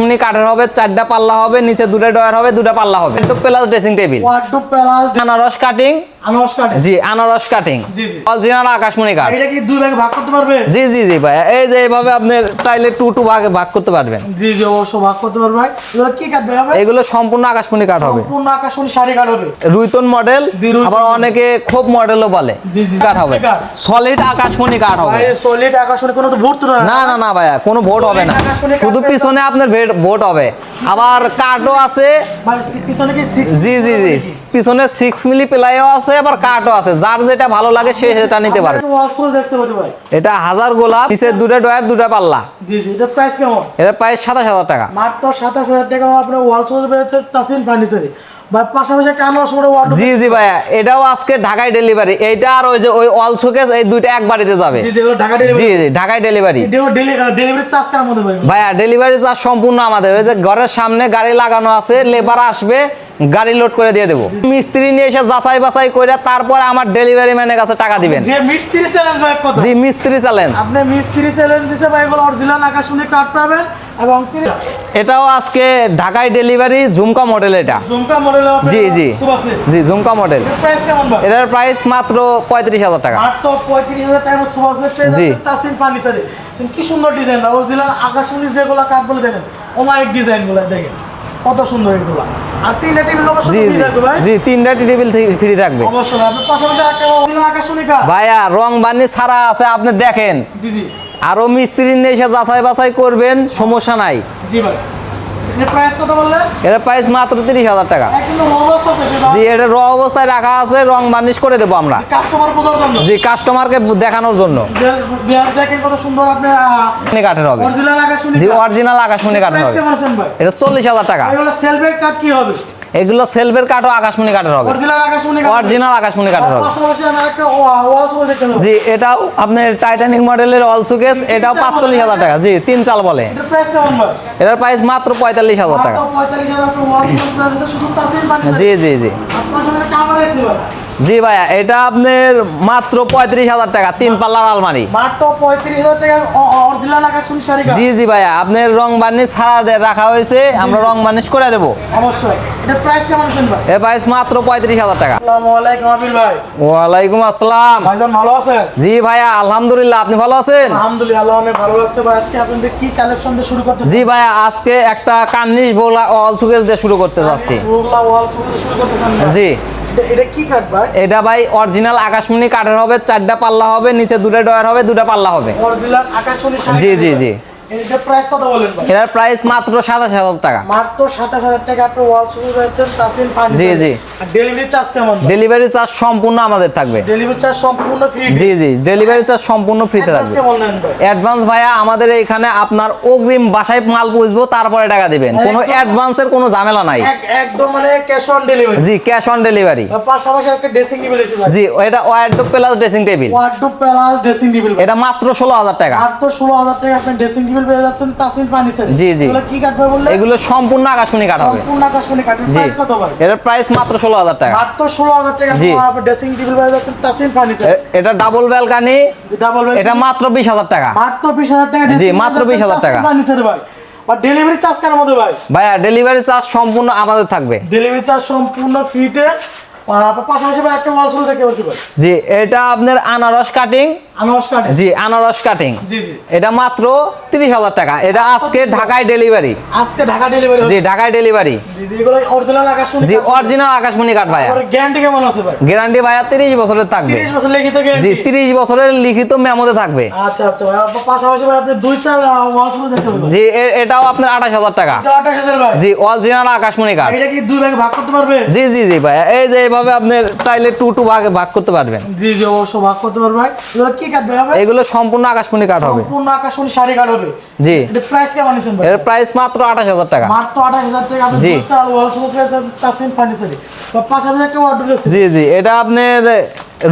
আকাশমণি কাঠের হবে চারটা পাল্লা হবে নিচে দুটো ডয়ার হবে দুটো পাল্লা হবে। একটু plus dressing table wardrobe palace আনারস কাটিং জি আনারস কাটিং জি, জি। অরিজিনাল আকাশমণি কাঠ। এটা কি দুই ভাগে ভাগ করতে পারবে? জি জি জি ভাই। এই যে এইভাবে আপনি চাইলে টু টু ভাগে ভাগ করতে পারবেন। জি জি অবশ্য ভাগ করতে পারবে ভাই। এগুলো কি কাটবে হবে? এগুলো সম্পূর্ণ আকাশমণি কাঠ হবে। সম্পূর্ণ আকাশমণি শাড়ি কাট হবে। রুইতন মডেল আবার অনেকে খোপ মডেলও বলে। জি, জি। কাঠ হবে। সলিড আকাশমণি কাঠ হবে। ভাই সলিড আকাশমণি কোনো তো ভর্তি না। না না না ভাইয়া কোনো ভোট হবে না। শুধু পিছনে আপনার ভেট- ভোট হবে। আবার কাঠও আছে। জি জি জি। পিছনে সিক্স মিলি প্লাইও আছে আবার কাঠও আছে। যার যেটা ভালো লাগে সে সেটা নিতে পারে। এটা হাজার গোলাপ নিচে দুটো ডয়ার দুটো পাল্লা। জি জি এটা প্রাইস কেমন? এটা প্রায় সাতাশ হাজার টাকা। মাত্র সাতাশ হাজার টাকা আপনার ওয়াল সোজ বেড়েছে তাসিন ফার্নিচারে পাশাপাশি একটা জি জি ভাইয়া এটাও আজকে ঢাকায় ডেলিভারি এইটা আর ওই যে ওই অল শোকেস এই দুইটা এক বাড়িতে যাবে। জি ঢাকা জি ডেলিভারি জি ঢাকায় ডেলিভারি ডেলিভারি চার্জ ভাই? ভাইয়া ডেলিভারি চার্জ সম্পূর্ণ আমাদের। ওই যে ঘরের সামনে গাড়ি লাগানো আছে লেবার আসবে গাড়ি লোড করে দিয়ে দেবো। মিস্ত্রি নিয়ে এসে যাচাই বাছাই করে তারপর আমার ডেলিভারি ম্যানের কাছে টাকা দিবেন। যে মিস্ত্রি চ্যালেঞ্জ ভাই জি মিস্ত্রি চ্যালেঞ্জ আপনি মিস্ত্রি চ্যালেঞ্জ দিছে ভাই এগুলো অরিজিনাল আকাশমণি কাঠ পাবেন এবং এটাও আজকে ঢাকায় ডেলিভারি ঝুমকা মডেল এটা। জুমকা মডেল জি জি। জি ঝুমকা মডেল প্রাইস কেমন ভাই? এটার প্রাইস মাত্র পঁয়ত্রিশ হাজার টাকা। মাত্র পঁয়ত্রিশ হাজার টাকা সুবাসে পেয়ে জি। ফার্নিচারে। কি সুন্দর ডিজাইন অরিজিনাল আকাশমণি যেগুলো কাঠ বলে দেখেন অমায়িক ডিজাইনগুলো দেখেন। কত সুন্দর এগুলো। আর তিনটা টেবিল জি তিনটা টেবিল ফ্রি থাকবে। অবশ্যই আপনি পাশাপাশি একটা আকাশমণি ভাইয়া রং বানি ছাড়া আছে আপনি দেখেন। জি জি। আরও মিস্ত্রি নিয়ে এসে যাচাই বাছাই করবেন সমস্যা নাই। জি ভাই। এর প্রাইস মাত্র তিরিশ হাজার টাকা। জি এটা র অবস্থায় রাখা আছে রং বার্নিশ করে দেবো আমরা। জি কাস্টমারকে দেখানোর জন্য। কাঠের হবে। জি অরিজিনাল আকাশমণি কাঠের হবে। এটা চল্লিশ হাজার টাকা। সেলফের কাঠ কি হবে? এগুলো সেলফের কাঠও আকাশমণি কাঠের হবে। অরিজিনাল আকাশমণি কাঠ কাঠের হবে। জি এটাও আপনার টাইটানিক মডেলের অল সুকেস এটাও পাঁচচল্লিশ হাজার টাকা। জি তিন চাল বলে। এটার প্রাইস মাত্র পঁয়তাল্লিশ হাজার টাকা। জি জি জি। জি ভাইয়া এটা আপনার মাত্র পঁয়ত্রিশ হাজার টাকা তিন পাল্লার আলমারি। মাত্র পঁয়ত্রিশ হাজার টাকা অরিজিনাল আকাশমণি শাড়ি জি জি ভাইয়া আপনার রং বার্নিশ দে- রাখা হয়েছে আমরা রং বার্নিশ করে দেবো। অবশ্যই। এটার প্রাইস কেমন আছেন ভাই? এর প্রাইস মাত্র পঁয়ত্রিশ হাজার টাকা। আসসালামু আলাইকুম আবির ভাই। ওয়ালাইকুম আসসালাম। ভাইজান ভালো আছেন? জি ভাইয়া আলহামদুলিল্লাহ আপনি ভালো আছেন? আলহামদুলিল্লাহ আল্লাহ অনেক ভালো লাগছে ভাই। আজকে আপনাদের কি কালেকশন দিয়ে শুরু করতে জি ভাইয়া আজকে একটা কার্নিশ বোলা অল সুকেস দিয়ে শুরু করতে যাচ্ছি। শুরু করতেছেন জি। এটা- এটা কি কাঠ ভাই? এটা ভাই অরিজিনাল আকাশমণি কাঠের হবে চারটা পাল্লা হবে নিচে দুটো ডয়ার হবে দুটো পাল্লা হবে। অরিজিনাল আকাশমণি জি, জি, জি। এটার প্রাইস মাত্র সাতাশ হাজার টাকা। মাত্র সাতাশ হাজার টাকা আপনি ওয়াল শুরু ফার্নিচার জি, জি। আর ডেলিভারি চার্জ কেমন ডেলিভারি চার্জ সম্পূর্ণ আমাদের থাকবে। ডেলিভারি চার্জ সম্পূর্ণ ফ্রি জি জি ডেলিভারি চার্জ সম্পূর্ণ ফ্রিতে থাকবে। অ্যাডভান্স ভাইয়া আমাদের এখানে আপনার অগ্রিম বাসায় মাল পুষবো তারপরে টাকা দিবেন। কোনো অ্যাডভান্সের কোনো ঝামেলা নাই। একদম মানে ক্যাশ অন ডেলিভারি জি ক্যাশ অন ডেলিভারি পাশাপাশি একটা ড্রেসিং টেবিল জি এটা wardrobe plus dressing table wardrobe palace dressing table এটা মাত্র ষোলো হাজার টাকা। মাত্র ষোলো হাজার টাকা আপনি ড্রেসিং টেবিল পেয়ে যাচ্ছেন তাসিল ফার্নিচার জি, জি। এগুলো কি সম্পূর্ণ আকাশমণি হবে। সম্পূর্ণ আকাশমণি কাঠের প্রাইস কত ভাই? এটার প্রাইস মাত্র টাকা। মাত্র। আপনি ড্রেসিং টেবিল পেয়ে যাচ্ছেন এটা ডাবল ব্যালকানি ডাবল এটা মাত্র বিশ হাজার টাকা। মাত্র বিশ হাজার টাকা জি, মাত্র 20,000 টাকা। ফার্নিচার ভাই। আর ডেলিভারি চার্জ কেন মধ্যে ভাই? ভাইয়া ডেলিভারি চার্জ সম্পূর্ণ আমাদের থাকবে। ডেলিভারি চার্জ সম্পূর্ণ ফ্রিতে জি এটা আপনার আনারস কাটিং জি আনারস কাটিং এটা মাত্র তিরিশ হাজার টাকা। এটা আজকে ঢাকায় ডেলিভারি আজকে ঢাকা ডেলিভারি জি ঢাকায় ডেলিভারি জি অরিজিনাল আকাশমণি কাঠ ভাইয়া। গ্যারান্টি কেমন আছে ভাই? গ্যারান্টি ভাইয়া তিরিশ বছরের থাকবে। 30 বছর লিখিত জি তিরিশ বছরের লিখিত মেমোতে থাকবে। আচ্ছা আচ্ছা জি এটাও আপনার আঠাশ হাজার টাকা। জি অরিজিনাল আকাশমণি কাঠ এটা কি দুই ভাগে ভাগ করতে পারবে? জি জি জি ভাইয়া। এই যে এইভাবে আপনি চাইলে টু টু ভাগে ভাগ করতে পারবেন। জি জি অবশ্য ভাগ করতে পারবে ভাই। এগুলো কি কাটবে হবে? এগুলো সম্পূর্ণ আকাশমণি কাঠ হবে। সম্পূর্ণ আকাশমণি শাড়ি কাট হবে। জি। এটা প্রাইস কেমন নিছেন ভাই? এর প্রাইস মাত্র আঠাশ হাজার টাকা। মাত্র আঠাশ হাজার টাকা। আপনি জি। চার ওয়াল শুরু পেয়েছেন তাসিম ফার্নিচারে তো পাশাপাশি একটা অর্ডার জি জি এটা আপনার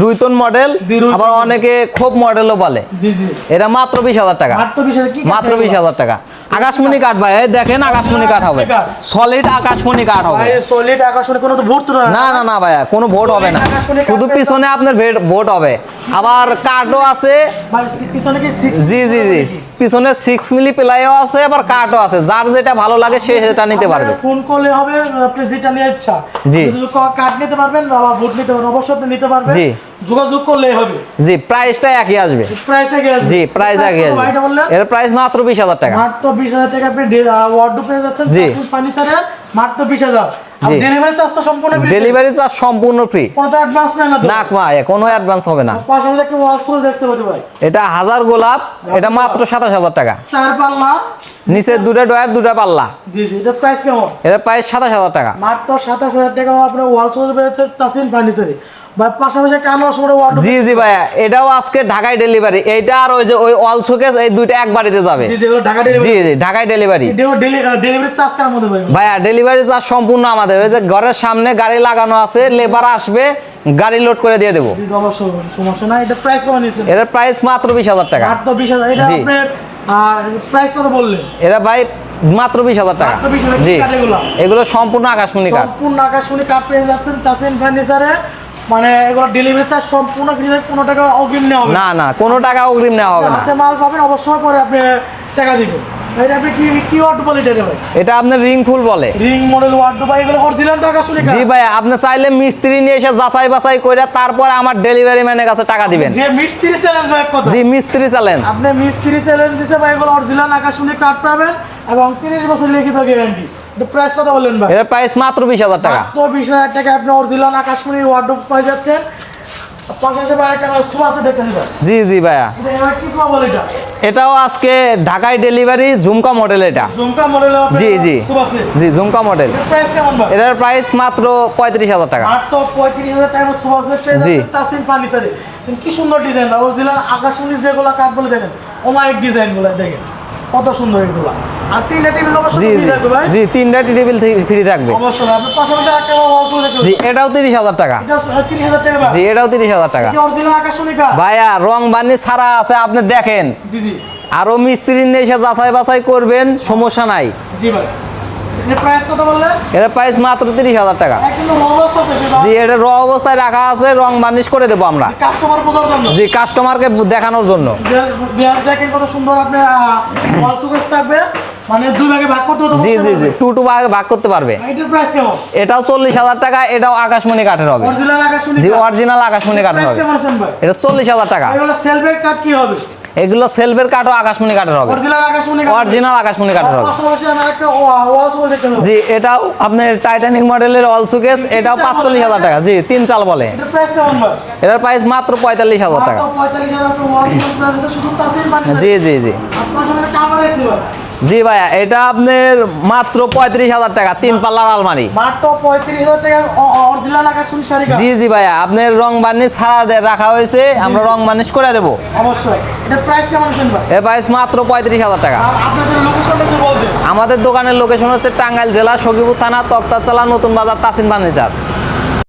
রুইতন মডেল আবার অনেকে খুব মডেলও বলে। জি জি। এটা মাত্র বিশ হাজার টাকা। মাত্র বিশ হাজার কি কাটবে মাত্র এগুলো? বিশ হাজার টাকা। আকাশমণি কাঠ ভাই দেখেন আকাশমণি কাঠ হবে। সলিড আকাশমণি কাঠ হবে। সলিড আকাশমণি কোনো তো ভোট তো না। না না ভাইয়া কোনো ভোট হবে না। শুধু পিছনে আপনার ভেট- হবে। আবার কাঠও আছে। জি জি জি। পিছনে সিক্স মিলি প্লাইও আছে আবার কাঠও আছে। যার যেটা ভালো লাগে সে সেটা নিতে পারবে। ফোন করলে হবে আপনি যেটা নিয়ে ইচ্ছা। জি। আপনি যদি ক- কার্ড নিতে পারবেন বা ভোট নিতে পারবেন অবশ্যই আপনি নিতে পারবেন। জি। যোগাযোগ করলেই হবে। জি প্রাইসটা একই আসবে। প্রাইস থেকে আসবে। জি প্রাইস একই আসবে। এর প্রাইস মাত্র বিশ হাজার টাকা। মাত্র বিশ হাজার টাকা আপনি ওয়ার্ড পেয়ে যাচ্ছেন জি। ফার্নিচারের মাত্র বিশ হাজার। জি। ডেলিভারি চার্জ সম্পূর্ণ free। ডেলিভারি চার্জ সম্পূর্ণ ফ্রি কোনো অ্যাডভান্স না না কোনো অ্যাডভান্স হবে না। পাশাপাশি একটা ওয়াল ফুল দেখতে পাচ্ছি ভাই। এটা হাজার গোলাপ এটা মাত্র সাতাশ হাজার টাকা। চার পাল্লা। নিচে দুটা ডয়ার দুটা পাল্লা। জি জি এটা প্রাইস কেমন? এটা প্রাইস সাতাশ হাজার টাকা। মাত্র সাতাশ হাজার টাকা আপনার ওয়াল সুজ বেড়েছে তাসিন ফার্নিচারে জি জি ভাইয়া এটাও আজকে ঢাকায় ডেলিভারি এইটা আর ওই যে ওই অল শোকেস এই দুইটা এক বাড়িতে যাবে। জি জি ঢাকায় ডেলিভারি ভাইয়া ডেলিভারি চার্জ সম্পূর্ণ আমাদের। ওই যে ঘরের সামনে গাড়ি লাগানো আছে লেবার আসবে গাড়ি লোড করে দিয়ে দেবো। সমস্যা এটা প্রাইস মাত্র বিশ হাজার টাকা। মাত্র বিশ হাজার এটা জি। আপনার প্রাইস কত বললেন? এটা ভাই মাত্র বিশ হাজার টাকা। জি। এগুলো? সম্পূর্ণ আকাশমণি কাঠ। সম্পূর্ণ আকাশমণি কাপ পেয়ে যাচ্ছেন তাসিন ফার্নিচারে মানে এগুলো ডেলিভারি চার্জ সম্পূর্ণ ফ্রি কোনো টাকা অগ্রিম নেওয়া হবে না। না না কোনো টাকা অগ্রিম নেওয়া হবে না হাতে মাল পাবেন অবশ্যই পরে আপনি টাকা দিবেন এটা আপনি কি কি ওয়ার্ড বলে এটা ভাই? এটা আপনার রিং ফুল বলে। রিং মডেল ওয়ার্ড বা এগুলো অরিজিনাল জি ভাই আপনি চাইলে মিস্ত্রি নিয়ে এসে যাচাই বাছাই করে তারপরে আমার ডেলিভারি ম্যানের কাছে টাকা দিবেন। যে মিস্ত্রি চ্যালেঞ্জ ভাই কত জি মিস্ত্রি চ্যালেঞ্জ আপনি মিস্ত্রি চ্যালেঞ্জ দিছে ভাই এগুলো অরিজিনাল আকাশমণি কাঠ পাবেন এবং তিরিশ বছর লিখিত গ্যারান্টি প্রাইস কত বললেন ভাই। এটার প্রাইস মাত্র বিশ হাজার টাকা। মাত্র বিশ হাজার টাকা আপনি অরিজিনাল আকাশমণির ওয়ার্ডরোব পেয়ে যাচ্ছেন। জি জি ভাইয়া। এটাও আজকে ঢাকায় ডেলিভারি ঝুমকা মডেল এটা। জি জি। জি ঝুমকা মডেল এটার প্রাইস মাত্র পঁয়ত্রিশ হাজার টাকা। জি। কি সুন্দর ডিজাইন অরিজিনাল আকাশমণি যেগুলো কাঠ বলে দেখেন। ওমাইক ডিজাইনগুলো দেখেন। কত সুন্দর এগুলো। আর তিনটা টেবিল জি জি। তিনটা টেবিল ফ্রি থাকবে। অবশ্যই আপনি পাশাপাশি একটা দেখতে জি এটাও তিরিশ হাজার টাকা। এটা তিরিশ হাজার টাকা জি এটাও তিরিশ হাজার টাকা। কি অরিজিনাল আকাশনিকা ভাইয়া রং বানি ছাড়া আছে আপনি দেখেন। জি জি। আরও মিস্ত্রি নিয়ে এসে যাচাই বাছাই করবেন সমস্যা নাই। জি ভাই। এটা প্রাইস মাত্র তিরিশ হাজার টাকা। জি এটা র অবস্থায় রাখা আছে রং বার্নিশ করে দেবো আমরা। জি কাস্টমারকে দেখানোর জন্য। কত সুন্দর থাকবে মানে দুই ভাগে ভাগ করতে জি জি জি টু টু ভাগ ভাগ করতে পারবে। এটার প্রাইস কেমন? এটাও চল্লিশ হাজার টাকা এটাও আকাশমণি কাঠের হবে। অরিজিনাল আকাশমণি জি অরিজিনাল আকাশমণি কাঠের হবে। এটা চল্লিশ হাজার টাকা। সেলফের কাট কি হবে? এগুলো সেলফের কাঠও আকাশমণি কাঠের হবে। অরিজিনাল আকাশমণি কাঠের। হবে। জি এটাও আপনার টাইটানিক মডেলের অল সুকেস এটাও পাঁচচল্লিশ হাজার টাকা। জি তিন চাল বলে। এটার প্রাইস মাত্র পঁয়তাল্লিশ হাজার টাকা। জি জি জি। জি ভাইয়া এটা আপনার মাত্র পঁয়ত্রিশ হাজার টাকা তিন পাল্লার আলমারি। মাত্র পঁয়ত্রিশ হাজার টাকা জি জি ভাইয়া আপনার রং বার্নিশ ছাড়া রাখা হয়েছে আমরা রং বার্নিশ করে দেবো। অবশ্যই। এটার প্রাইস কেমন এর প্রাইস মাত্র পঁয়ত্রিশ হাজার টাকা। আমাদের দোকানের লোকেশন হচ্ছে টাঙ্গাইল জেলা সখীপুর থানা তক্তাচালা নতুন বাজার তাসিন ফার্নিচার।